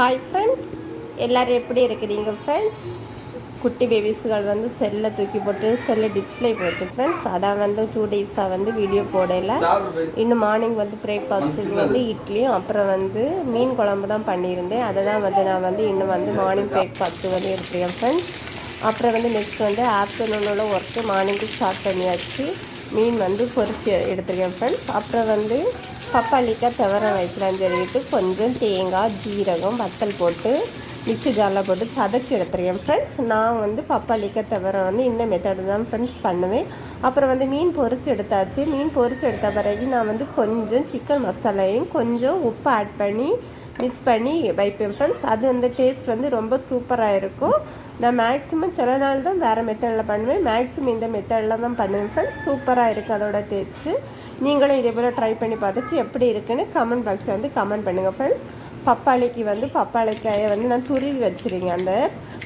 Hi friends எல்லோரும் எப்படி இருக்கிறீங்க ஃப்ரெண்ட்ஸ் குட்டி பேபிஸ்கள் வந்து செல்லை தூக்கி போட்டு செல்லை டிஸ்ப்ளே போச்சு ஃப்ரெண்ட்ஸ் அதான் வந்து டூ டேஸாக வந்து வீடியோ போடல. இன்னும் மார்னிங் வந்து பிரேக்ஃபாஸ்ட்டுக்கு வந்து இட்லியும் அப்புறம் வந்து மீன் குழம்பு தான் பண்ணியிருந்தேன். அதை தான் வந்து நான் வந்து இன்னும் வந்து மார்னிங் பிரேக்ஃபாஸ்ட்டு வந்து எடுத்துருக்கேன் ஃப்ரெண்ட்ஸ் அப்புறம் வந்து நெக்ஸ்ட் வந்து ஆஃப்டர்நூனோட ஒர்க்கு மார்னிங்கு ஸ்டார்ட் பண்ணியாச்சு. மீன் வந்து பொரிச்சு எடுத்துருக்கேன் ஃப்ரெண்ட்ஸ் அப்புறம் வந்து பப்பாளிக்காய் துவரம் வைக்கலாம்னு சொல்லிட்டு கொஞ்சம் தேங்காய் ஜீரகம் வத்தல் போட்டு மிக்சி ஜாரில் போட்டு சதச்சி எடுத்துருக்கேன் ஃப்ரெண்ட்ஸ் நான் வந்து பப்பாளிக்காய் துவரம் வந்து இந்த மெத்தடு தான் ஃப்ரெண்ட்ஸ் பண்ணுவேன். அப்புறம் வந்து மீன் பொரிச்சு எடுத்தாச்சு. மீன் பொரிச்சு எடுத்த பிறகு நான் வந்து கொஞ்சம் சிக்கன் மசாலையும் கொஞ்சம் உப்பு ஆட் பண்ணி மிக்ஸ் பண்ணி வைப்பேன் ஃப்ரெண்ட்ஸ் அது வந்து டேஸ்ட் வந்து ரொம்ப சூப்பராக இருக்கும். நான் மேக்ஸிமம் சில நாள் தான் வேறு மெத்தடில் பண்ணுவேன். மேக்ஸிமம் இந்த மெத்தடில் தான் பண்ணுவேன் ஃப்ரெண்ட்ஸ் சூப்பராக இருக்குது அதோட டேஸ்ட்டு நீங்களும் இதே போல் ட்ரை பண்ணி பார்த்துச்சு எப்படி இருக்குன்னு கமெண்ட் பாக்ஸில் வந்து கமெண்ட் பண்ணுங்கள் ஃப்ரெண்ட்ஸ் பப்பாளிக்கு வந்து பப்பாளிக்காயை வந்து நான் துருவி வச்சுருங்க அந்த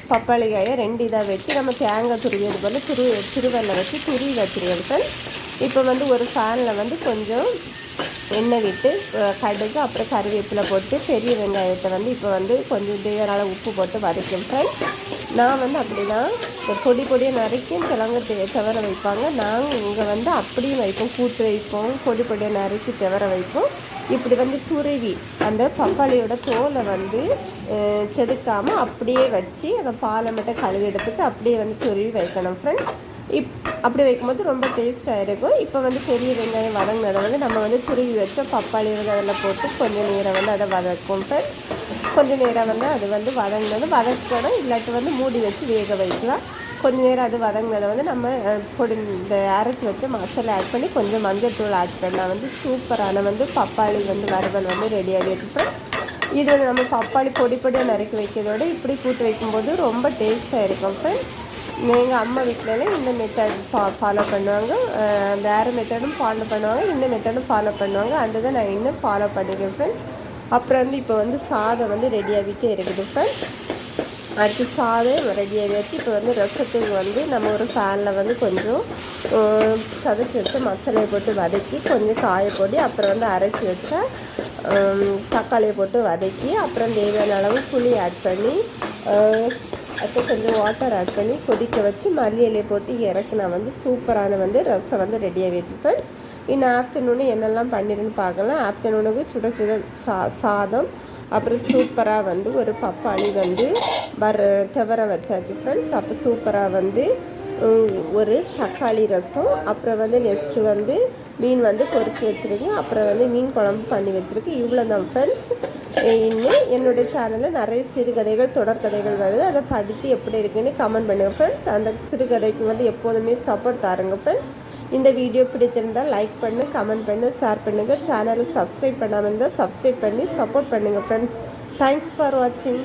பப்பாளிக்காயை ரெண்டு இதாக வச்சு நம்ம தேங்காய் துருவியது போல் துரு திருவல்ல வச்சு துருவி வச்சுருவேன் ஃப்ரெண்ட்ஸ் இப்போ வந்து ஒரு ஃபேனில் வந்து கொஞ்சம் எண்ணெய் விட்டு கடுகு அப்புறம் கருவேப்பிலை போட்டு பெரிய வெங்காயத்தை வந்து இப்போ வந்து கொஞ்சம் தேவையான உப்பு போட்டு வதக்கும் ஃப்ரெண்ட்ஸ் நான் வந்து அப்படி தான் பொடி பொடியாக நறுக்கும் கிழங்கு தவிர வைப்பாங்க. நாங்கள் இங்கே வந்து அப்படியும் வைப்போம். கூட்டு வைப்போம். பொடி பொடியாக நறுக்கி தவிர வைப்போம். இப்படி வந்து துருவி அந்த பப்பாளியோட தோலை வந்து செதுக்காமல் அப்படியே வச்சு அந்த பாலை மட்டும் கழுவி எடுத்துட்டு அப்படியே வந்து துருவி வைக்கணும் ஃப்ரெண்ட்ஸ் இப் அப்படி வைக்கும்போது ரொம்ப டேஸ்ட்டாக இருக்கும். இப்போ வந்து பெரிய வெங்காயம் வதங்கினதை வந்து நம்ம வந்து துருவி வச்ச பப்பாளி வந்து அதில் போட்டு கொஞ்சம் நேரம் வந்து அதை வதக்கும் கொஞ்சம் நேரம் வந்து அது வந்து வதங்கினது வதக்கணும் இல்லாட்டி வந்து மூடி வச்சு வேக வைக்கலாம். கொஞ்ச நேரம் அது வதங்கினதை வந்து நம்ம பொடி இந்த அரைச்சி வச்சு மசாலா ஆட் பண்ணி கொஞ்சம் மஞ்சள் தூள் ஆட் பண்ணால் வந்து சூப்பரான வந்து பப்பாளி வந்து வறுவல் வந்து ரெடி ஆகிட்டு இது வந்து நம்ம பப்பாளி பொடி பொடியாக நறுக்கி வைக்கிறதோட இப்படி கூட்டு வைக்கும்போது ரொம்ப டேஸ்ட்டாக இருக்கும் ஃப்ரெண்ட்ஸ் எங்கள் அம்மா வீட்டிலலாம் இந்த மெத்தட் ஃபா ஃபாலோ பண்ணுவாங்க. வேறு மெத்தடும் ஃபாலோ பண்ணுவாங்க. இந்த மெத்தடும் ஃபாலோ பண்ணுவாங்க. அந்த தான் நான் இன்னும் ஃபாலோ பண்ணிக்கிறேன் ஃப்ரெண்ட் அப்புறம் வந்து இப்போ வந்து சாதம் வந்து ரெடியாகிட்டே இருக்குது ஃப்ரெண்ட் அடுத்து சாதம் ரெடியாக வச்சு இப்போ வந்து ரசத்துக்கு வந்து நம்ம ஒரு ஃபேனில் வந்து கொஞ்சம் சதைச்சி வச்சு மசாலையை போட்டு வதக்கி கொஞ்சம் காய போட்டு அப்புறம் வந்து அரைச்சி வச்சா தக்காளியை போட்டு வதக்கி அப்புறம் தேவையான அளவு புளி ஆட் பண்ணி அப்புறம் கொஞ்சம் வாட்டர் ஆட் பண்ணி கொதிக்க வச்சு மல்லி இலையை போட்டு இறக்குனா வந்து சூப்பரான வந்து ரசம் வந்து ரெடியாக வச்சு ஃப்ரெண்ட்ஸ் இன்னும் ஆஃப்டர்நூனு என்னெல்லாம் பண்ணிடுன்னு பார்க்கலாம். ஆஃப்டர்நூனுக்கு சுட சுட சா சாதம் அப்புறம் சூப்பராக வந்து ஒரு பப்பாளி வந்து வர துவர வச்சாச்சு ஃப்ரெண்ட்ஸ் அப்போ சூப்பராக வந்து ஒரு தக்காளி ரசம் அப்புறம் வந்து நெக்ஸ்ட்டு வந்து மீன் வந்து பொறிச்சு வச்சுருக்கேன். அப்புறம் வந்து மீன் குழம்பு பண்ணி வச்சுருக்கேன். இவ்வளோ தான் ஃப்ரெண்ட்ஸ் இன்னும் என்னுடைய சேனலில் நிறைய சிறுகதைகள் தொடர்கதைகள் வருது. அதை படித்து எப்படி இருக்குன்னு கமெண்ட் பண்ணுங்கள் ஃப்ரெண்ட்ஸ் அந்த சிறுகதைக்கு வந்து எப்போதுமே சப்போர்ட் தாருங்க ஃப்ரெண்ட்ஸ் இந்த வீடியோ பிடித்திருந்தால் லைக் பண்ணு கமெண்ட் பண்ணு ஷேர் பண்ணுங்கள் சேனலை சப்ஸ்கிரைப் பண்ணாமல் இருந்தால் சப்ஸ்கிரைப் பண்ணி சப்போர்ட் பண்ணுங்கள் ஃப்ரெண்ட்ஸ் தேங்க்ஸ் ஃபார் வாட்சிங்